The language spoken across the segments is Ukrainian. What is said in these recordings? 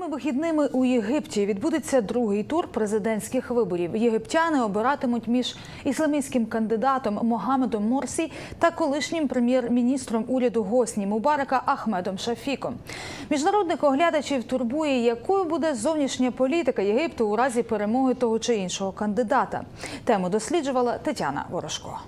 Цими вихідними у Єгипті відбудеться другий тур президентських виборів. Єгиптяни обиратимуть між ісламістським кандидатом Могамедом Морсі та колишнім прем'єр-міністром уряду Госні Мубарака Ахмедом Шафіком. Міжнародних оглядачів турбує, якою буде зовнішня політика Єгипту у разі перемоги того чи іншого кандидата. Тему досліджувала Тетяна Ворожко.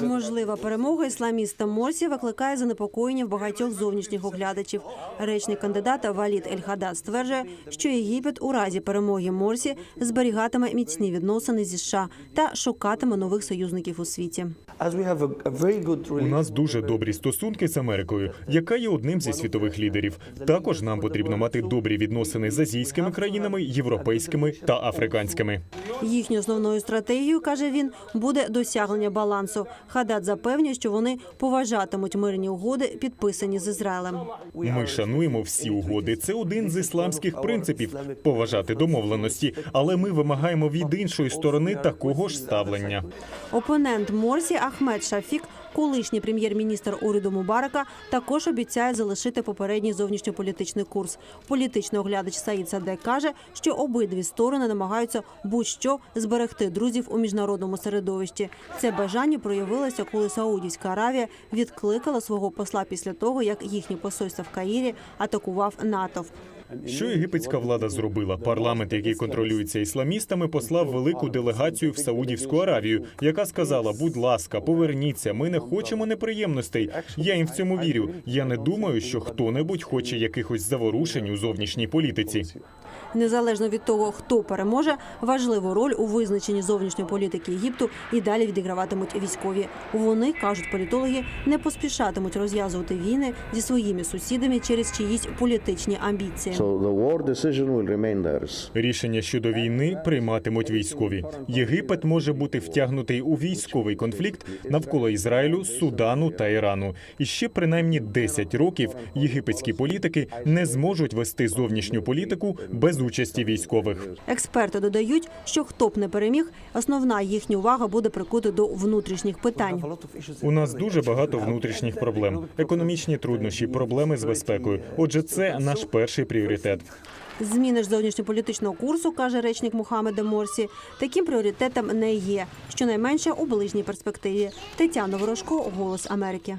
Можлива перемога ісламіста Морсі викликає занепокоєння в багатьох зовнішніх оглядачів. Речник кандидата Валід Ель-Хадад стверджує, що Єгипет у разі перемоги Морсі зберігатиме міцні відносини зі США та шукатиме нових союзників у світі. As we have a, a very good У нас дуже добрі стосунки з Америкою, яка є одним зі світових лідерів. Також нам потрібно мати добрі відносини з азійськими країнами, європейськими та африканськими. Їхньою основною стратегією, каже він, буде досягнення балансу. Хадад запевнює, що вони поважатимуть мирні угоди, підписані з Ізраїлем. Ми шануємо всі угоди. Це один з ісламських принципів поважати домовленості, але ми вимагаємо від іншої сторони такого ж ставлення. Опонент Морсі Ахмед Шафік, колишній прем'єр-міністр уряду Мубарака, також обіцяє залишити попередній зовнішньополітичний курс. Політичний оглядач Саїд Садек каже, що обидві сторони намагаються будь-що зберегти друзів у міжнародному середовищі. Це бажання проявилося, коли Саудівська Аравія відкликала свого посла після того, як їхнє посольство в Каїрі атакував натовп. Що єгипетська влада зробила? Парламент, який контролюється ісламістами, послав велику делегацію в Саудівську Аравію, яка сказала: будь ласка, поверніться, ми не хочемо неприємностей. Я їм в цьому вірю. Я не думаю, що хто-небудь хоче якихось заворушень у зовнішній політиці. Незалежно від того, хто переможе, важливу роль у визначенні зовнішньої політики Єгипту і далі відіграватимуть військові. Вони кажуть політологи, не поспішатимуть розв'язувати війни зі своїми сусідами через чиїсь політичні амбіції. So the war decision will remain theirs. Рішення щодо війни прийматимуть військові. Єгипет може бути втягнутий у військовий конфлікт навколо Ізраїлю, Судану та Ірану. І ще принаймні 10 років єгипетські політики не зможуть вести зовнішню політику без участі військових. Експерти додають, що хто б не переміг, основна їхня увага буде прикута до внутрішніх питань. У нас дуже багато внутрішніх проблем: економічні труднощі, проблеми з безпекою. Отже, це наш перший пріоритет. Зміни ж зовнішньополітичного курсу, каже речник Мухаммеда Морсі, таким пріоритетом не є, щонайменше у ближній перспективі. Тетяна Ворожко, Голос Америки.